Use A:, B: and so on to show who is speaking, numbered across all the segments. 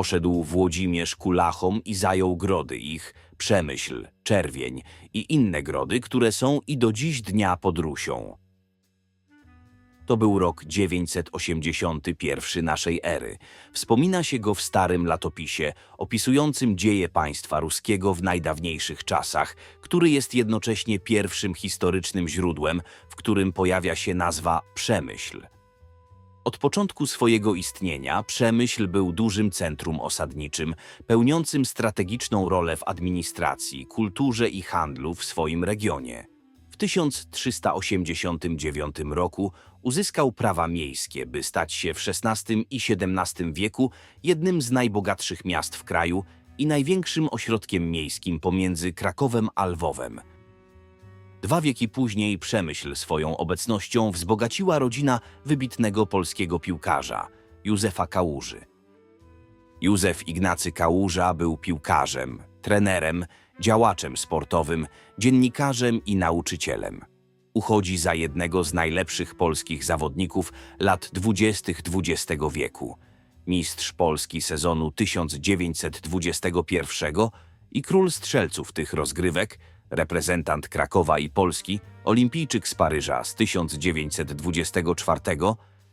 A: Poszedł Włodzimierz ku Lachom i zajął grody ich, Przemyśl, Czerwień i inne grody, które są i do dziś dnia pod Rusią. To był rok 981 naszej ery. Wspomina się go w starym latopisie opisującym dzieje państwa ruskiego w najdawniejszych czasach, który jest jednocześnie pierwszym historycznym źródłem, w którym pojawia się nazwa Przemyśl. Od początku swojego istnienia Przemyśl był dużym centrum osadniczym, pełniącym strategiczną rolę w administracji, kulturze i handlu w swoim regionie. W 1389 roku uzyskał prawa miejskie, by stać się w XVI i XVII wieku jednym z najbogatszych miast w kraju i największym ośrodkiem miejskim pomiędzy Krakowem a Lwowem. Dwa wieki później Przemyśl swoją obecnością wzbogaciła rodzina wybitnego polskiego piłkarza, Józefa Kałuży. Józef Ignacy Kałuża był piłkarzem, trenerem, działaczem sportowym, dziennikarzem i nauczycielem. Uchodzi za jednego z najlepszych polskich zawodników lat dwudziestych XX wieku. Mistrz Polski sezonu 1921 i król strzelców tych rozgrywek, reprezentant Krakowa i Polski, olimpijczyk z Paryża z 1924,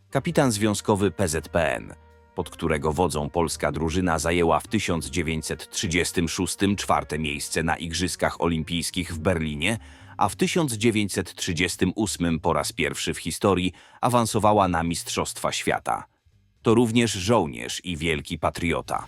A: kapitan związkowy PZPN, pod którego wodzą polska drużyna zajęła w 1936 czwarte miejsce na Igrzyskach Olimpijskich w Berlinie, a w 1938 po raz pierwszy w historii awansowała na Mistrzostwa Świata. To również żołnierz i wielki patriota.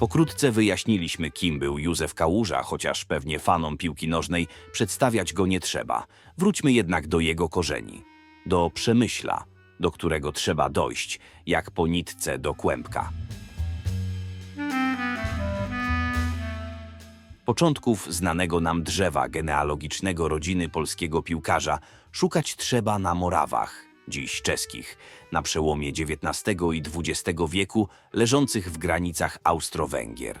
A: Pokrótce wyjaśniliśmy, kim był Józef Kałuża, chociaż pewnie fanom piłki nożnej przedstawiać go nie trzeba. Wróćmy jednak do jego korzeni. Do przemyśla, do którego trzeba dojść, jak po nitce do kłębka. Początków znanego nam drzewa genealogicznego rodziny polskiego piłkarza szukać trzeba na Morawach, dziś czeskich, na przełomie XIX i XX wieku leżących w granicach Austro-Węgier.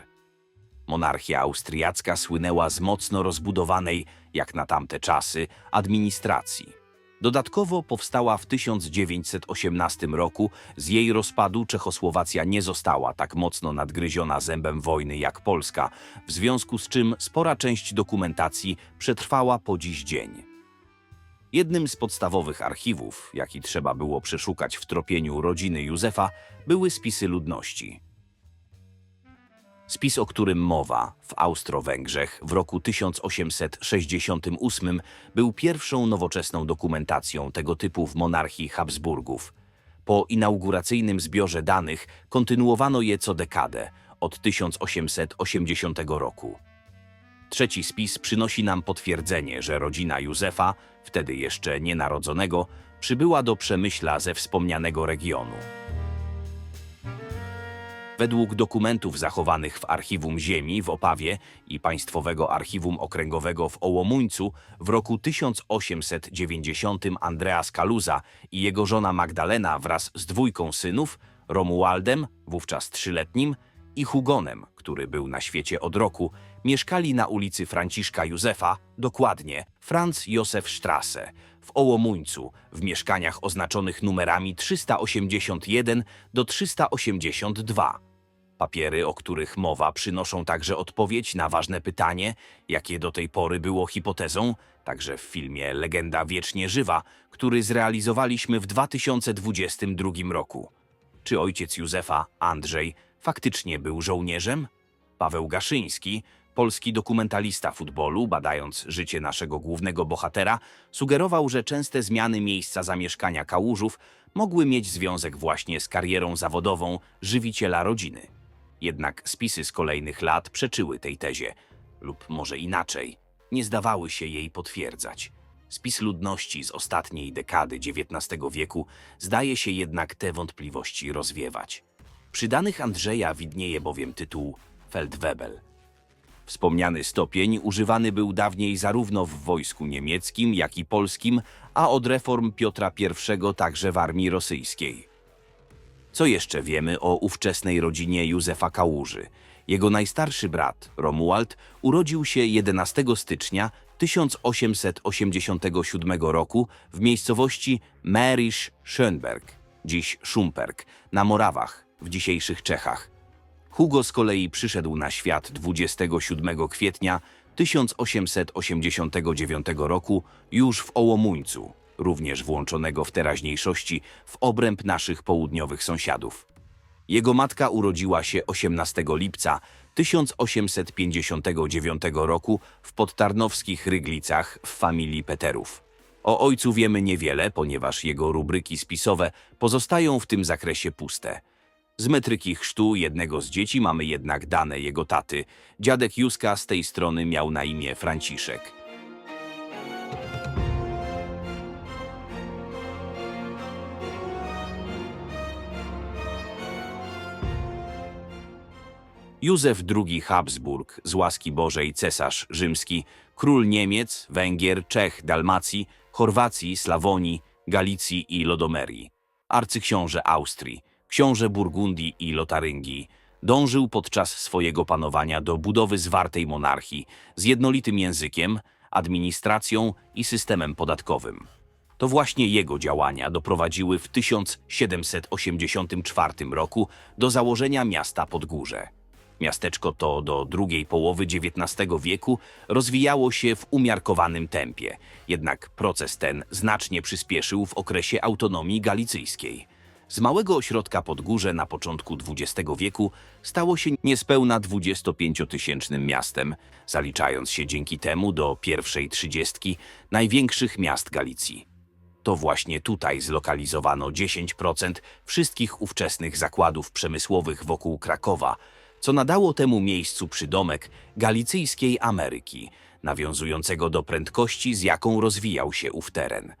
A: Monarchia austriacka słynęła z mocno rozbudowanej, jak na tamte czasy, administracji. Dodatkowo powstała w 1918 roku, z jej rozpadu Czechosłowacja nie została tak mocno nadgryziona zębem wojny jak Polska, w związku z czym spora część dokumentacji przetrwała po dziś dzień. Jednym z podstawowych archiwów, jaki trzeba było przeszukać w tropieniu rodziny Józefa, były spisy ludności. Spis, o którym mowa w Austro-Węgrzech w roku 1868 był pierwszą nowoczesną dokumentacją tego typu w monarchii Habsburgów. Po inauguracyjnym zbiorze danych kontynuowano je co dekadę od 1880 roku. Trzeci spis przynosi nam potwierdzenie, że rodzina Józefa, wtedy jeszcze nienarodzonego, przybyła do Przemyśla ze wspomnianego regionu. Według dokumentów zachowanych w Archiwum Ziemi w Opawie i Państwowego Archiwum Okręgowego w Ołomuńcu w roku 1890 Andreas Kaluza i jego żona Magdalena wraz z dwójką synów, Romualdem, wówczas trzyletnim, i Hugonem, który był na świecie od roku, mieszkali na ulicy Franciszka Józefa, dokładnie Franz Józef Strasse, w Ołomuńcu, w mieszkaniach oznaczonych numerami 381 do 382. Papiery, o których mowa, przynoszą także odpowiedź na ważne pytanie, jakie do tej pory było hipotezą, także w filmie Legenda Wiecznie Żywa, który zrealizowaliśmy w 2022 roku. Czy ojciec Józefa, Andrzej, faktycznie był żołnierzem? Paweł Gaszyński, polski dokumentalista futbolu, badając życie naszego głównego bohatera, sugerował, że częste zmiany miejsca zamieszkania kałużów mogły mieć związek właśnie z karierą zawodową żywiciela rodziny. Jednak spisy z kolejnych lat przeczyły tej tezie, lub może inaczej, nie zdawały się jej potwierdzać. Spis ludności z ostatniej dekady XIX wieku zdaje się jednak te wątpliwości rozwiewać. Przy danych Andrzeja widnieje bowiem tytuł Feldwebel. Wspomniany stopień używany był dawniej zarówno w wojsku niemieckim, jak i polskim, a od reform Piotra I także w armii rosyjskiej. Co jeszcze wiemy o ówczesnej rodzinie Józefa Kałuży? Jego najstarszy brat, Romuald, urodził się 11 stycznia 1887 roku w miejscowości Mährisch Schönberg, dziś Szumperk, na Morawach, w dzisiejszych Czechach. Hugo z kolei przyszedł na świat 27 kwietnia 1889 roku już w Ołomuńcu, również włączonego w teraźniejszości w obręb naszych południowych sąsiadów. Jego matka urodziła się 18 lipca 1859 roku w podtarnowskich Ryglicach w familii Peterów. O ojcu wiemy niewiele, ponieważ jego rubryki spisowe pozostają w tym zakresie puste. Z metryki chrztu jednego z dzieci mamy jednak dane jego taty. Dziadek Józka z tej strony miał na imię Franciszek. Józef II Habsburg, z łaski Bożej cesarz rzymski, król Niemiec, Węgier, Czech, Dalmacji, Chorwacji, Slawonii, Galicji i Lodomerii, arcyksiąże Austrii, książę Burgundii i Lotaryngii, dążył podczas swojego panowania do budowy zwartej monarchii z jednolitym językiem, administracją i systemem podatkowym. To właśnie jego działania doprowadziły w 1784 roku do założenia miasta Podgórze. Miasteczko to do drugiej połowy XIX wieku rozwijało się w umiarkowanym tempie, jednak proces ten znacznie przyspieszył w okresie autonomii galicyjskiej. Z małego ośrodka Podgórze na początku XX wieku stało się niespełna 25-tysięcznym miastem, zaliczając się dzięki temu do pierwszej trzydziestki największych miast Galicji. To właśnie tutaj zlokalizowano 10% wszystkich ówczesnych zakładów przemysłowych wokół Krakowa, co nadało temu miejscu przydomek Galicyjskiej Ameryki, nawiązującego do prędkości, z jaką rozwijał się ów teren.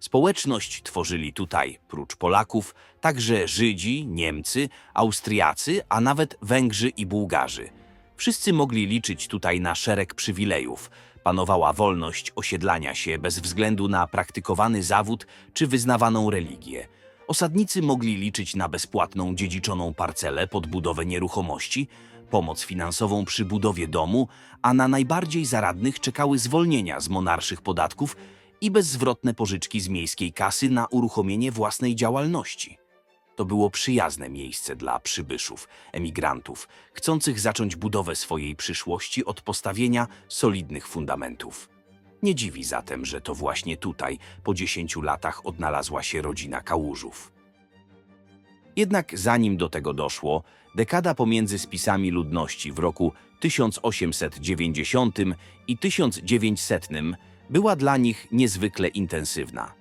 A: Społeczność tworzyli tutaj, prócz Polaków, także Żydzi, Niemcy, Austriacy, a nawet Węgrzy i Bułgarzy. Wszyscy mogli liczyć tutaj na szereg przywilejów. Panowała wolność osiedlania się bez względu na praktykowany zawód czy wyznawaną religię. Osadnicy mogli liczyć na bezpłatną dziedziczoną parcelę pod budowę nieruchomości, pomoc finansową przy budowie domu, a na najbardziej zaradnych czekały zwolnienia z monarszych podatków i bezzwrotne pożyczki z miejskiej kasy na uruchomienie własnej działalności. To było przyjazne miejsce dla przybyszów, emigrantów, chcących zacząć budowę swojej przyszłości od postawienia solidnych fundamentów. Nie dziwi zatem, że to właśnie tutaj, po 10 latach, odnalazła się rodzina Kałużów. Jednak zanim do tego doszło, dekada pomiędzy spisami ludności w roku 1890 i 1900 była dla nich niezwykle intensywna.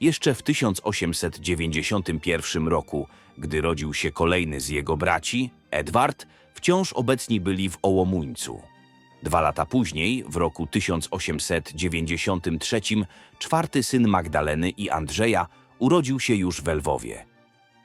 A: Jeszcze w 1891 roku, gdy rodził się kolejny z jego braci, Edward, wciąż obecni byli w Ołomuńcu. Dwa lata później, w roku 1893, czwarty syn Magdaleny i Andrzeja urodził się już w Lwowie.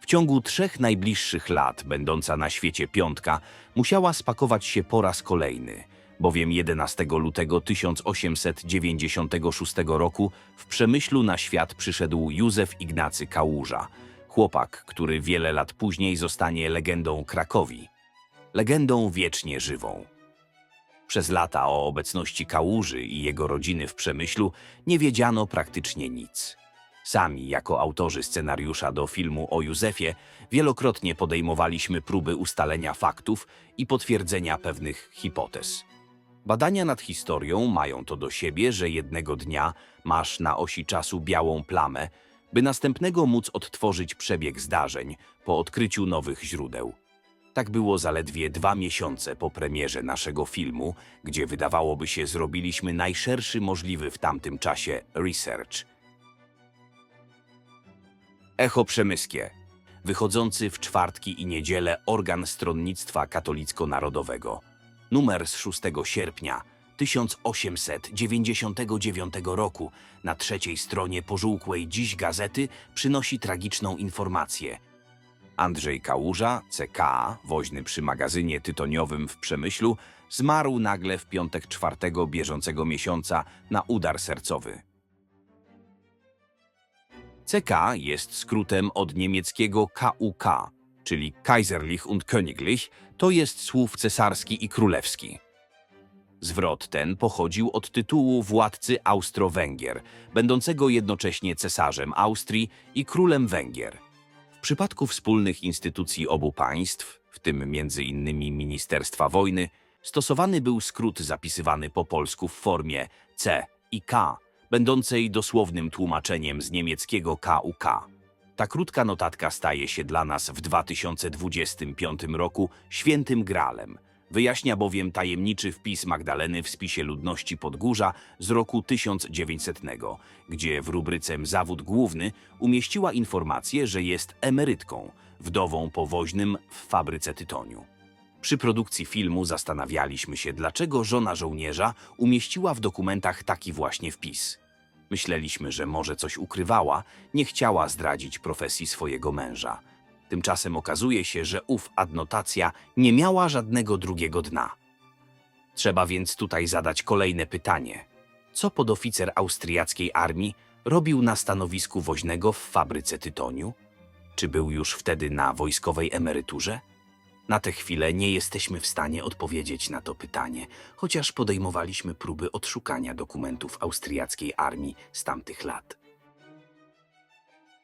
A: W ciągu trzech najbliższych lat, będąca na świecie piątka, musiała spakować się po raz kolejny, bowiem 11 lutego 1896 roku w Przemyślu na świat przyszedł Józef Ignacy Kałuża, chłopak, który wiele lat później zostanie legendą Krakowi. Legendą wiecznie żywą. Przez lata o obecności Kałuży i jego rodziny w Przemyślu nie wiedziano praktycznie nic. Sami, jako autorzy scenariusza do filmu o Józefie, wielokrotnie podejmowaliśmy próby ustalenia faktów i potwierdzenia pewnych hipotez. Badania nad historią mają to do siebie, że jednego dnia masz na osi czasu białą plamę, by następnego móc odtworzyć przebieg zdarzeń po odkryciu nowych źródeł. Tak było zaledwie dwa miesiące po premierze naszego filmu, gdzie wydawałoby się zrobiliśmy najszerszy możliwy w tamtym czasie research. Echo Przemyskie, wychodzący w czwartki i niedzielę organ stronnictwa katolicko-narodowego. Numer z 6 sierpnia 1899 roku. Na trzeciej stronie pożółkłej dziś gazety przynosi tragiczną informację – Andrzej Kałuża, CK, woźny przy magazynie tytoniowym w Przemyślu, zmarł nagle w piątek czwartego bieżącego miesiąca na udar sercowy. CK jest skrótem od niemieckiego KUK, czyli Kaiserlich und Königlich, to jest słów cesarski i królewski. Zwrot ten pochodził od tytułu władcy Austro-Węgier, będącego jednocześnie cesarzem Austrii i królem Węgier. W przypadku wspólnych instytucji obu państw, w tym innymi Ministerstwa Wojny, stosowany był skrót zapisywany po polsku w formie C i K, będącej dosłownym tłumaczeniem z niemieckiego KUK. Ta krótka notatka staje się dla nas w 2025 roku świętym gralem. Wyjaśnia bowiem tajemniczy wpis Magdaleny w spisie ludności Podgórza z roku 1900, gdzie w rubryce Zawód Główny umieściła informację, że jest emerytką, wdową po woźnym w fabryce tytoniu. Przy produkcji filmu zastanawialiśmy się, dlaczego żona żołnierza umieściła w dokumentach taki właśnie wpis. Myśleliśmy, że może coś ukrywała, nie chciała zdradzić profesji swojego męża. Tymczasem okazuje się, że ów adnotacja nie miała żadnego drugiego dna. Trzeba więc tutaj zadać kolejne pytanie. Co podoficer austriackiej armii robił na stanowisku woźnego w fabryce tytoniu? Czy był już wtedy na wojskowej emeryturze? Na tę chwilę nie jesteśmy w stanie odpowiedzieć na to pytanie, chociaż podejmowaliśmy próby odszukania dokumentów austriackiej armii z tamtych lat.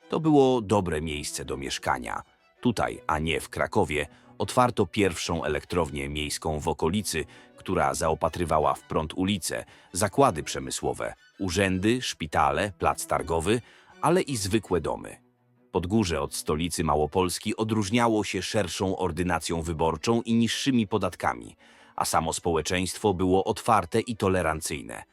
A: To było dobre miejsce do mieszkania. Tutaj, a nie w Krakowie, otwarto pierwszą elektrownię miejską w okolicy, która zaopatrywała w prąd ulice, zakłady przemysłowe, urzędy, szpitale, plac targowy, ale i zwykłe domy. Podgórze od stolicy Małopolski odróżniało się szerszą ordynacją wyborczą i niższymi podatkami, a samo społeczeństwo było otwarte i tolerancyjne.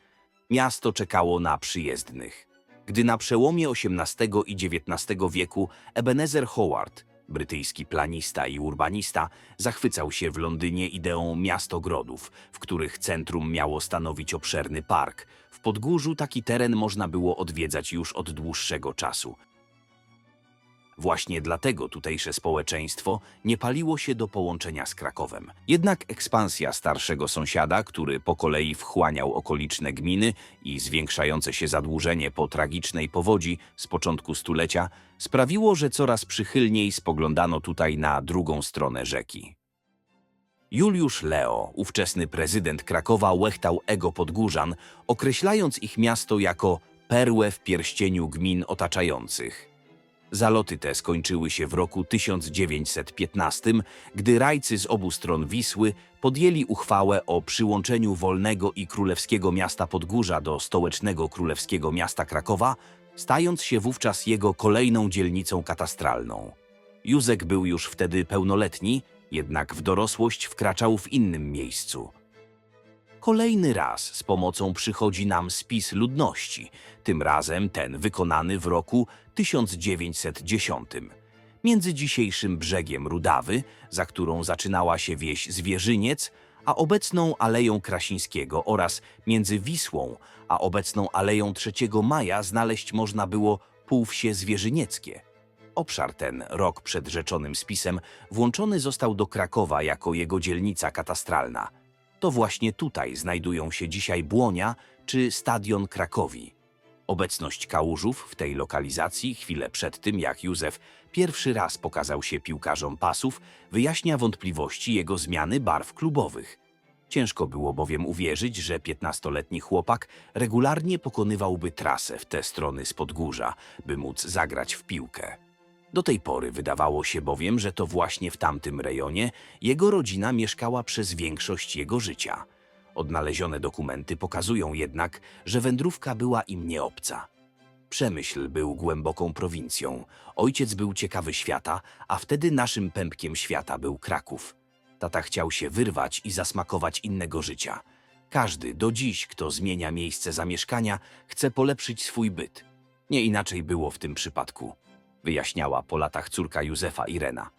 A: Miasto czekało na przyjezdnych. Gdy na przełomie XVIII i XIX wieku Ebenezer Howard, brytyjski planista i urbanista, zachwycał się w Londynie ideą miastogrodów, w których centrum miało stanowić obszerny park. W Podgórzu taki teren można było odwiedzać już od dłuższego czasu. Właśnie dlatego tutejsze społeczeństwo nie paliło się do połączenia z Krakowem. Jednak ekspansja starszego sąsiada, który po kolei wchłaniał okoliczne gminy i zwiększające się zadłużenie po tragicznej powodzi z początku stulecia sprawiło, że coraz przychylniej spoglądano tutaj na drugą stronę rzeki. Juliusz Leo, ówczesny prezydent Krakowa, łechtał ego Podgórzan, określając ich miasto jako perłę w pierścieniu gmin otaczających. Zaloty te skończyły się w roku 1915, gdy rajcy z obu stron Wisły podjęli uchwałę o przyłączeniu wolnego i królewskiego miasta Podgórza do stołecznego królewskiego miasta Krakowa, stając się wówczas jego kolejną dzielnicą katastralną. Józek był już wtedy pełnoletni, jednak w dorosłość wkraczał w innym miejscu. Kolejny raz z pomocą przychodzi nam spis ludności, tym razem ten wykonany w roku 1910. Między dzisiejszym brzegiem Rudawy, za którą zaczynała się wieś Zwierzyniec, a obecną Aleją Krasińskiego oraz między Wisłą, a obecną Aleją 3 Maja znaleźć można było półwsie zwierzynieckie. Obszar ten, rok przed rzeczonym spisem, włączony został do Krakowa jako jego dzielnica katastralna. To właśnie tutaj znajdują się dzisiaj Błonia czy Stadion Krakowi. Obecność kałużów w tej lokalizacji chwilę przed tym, jak Józef pierwszy raz pokazał się piłkarzom pasów, wyjaśnia wątpliwości jego zmiany barw klubowych. Ciężko było bowiem uwierzyć, że 15-letni chłopak regularnie pokonywałby trasę w te strony z Podgórza, by móc zagrać w piłkę. Do tej pory wydawało się bowiem, że to właśnie w tamtym rejonie jego rodzina mieszkała przez większość jego życia. Odnalezione dokumenty pokazują jednak, że wędrówka była im nieobca. Przemyśl był głęboką prowincją, ojciec był ciekawy świata, a wtedy naszym pępkiem świata był Kraków. Tata chciał się wyrwać i zasmakować innego życia. Każdy do dziś, kto zmienia miejsce zamieszkania, chce polepszyć swój byt. Nie inaczej było w tym przypadku, wyjaśniała po latach córka Józefa Irena.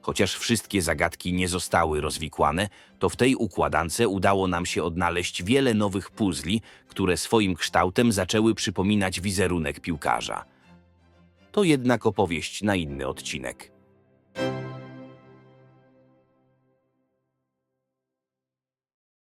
A: Chociaż wszystkie zagadki nie zostały rozwikłane, to w tej układance udało nam się odnaleźć wiele nowych puzli, które swoim kształtem zaczęły przypominać wizerunek piłkarza. To jednak opowieść na inny odcinek.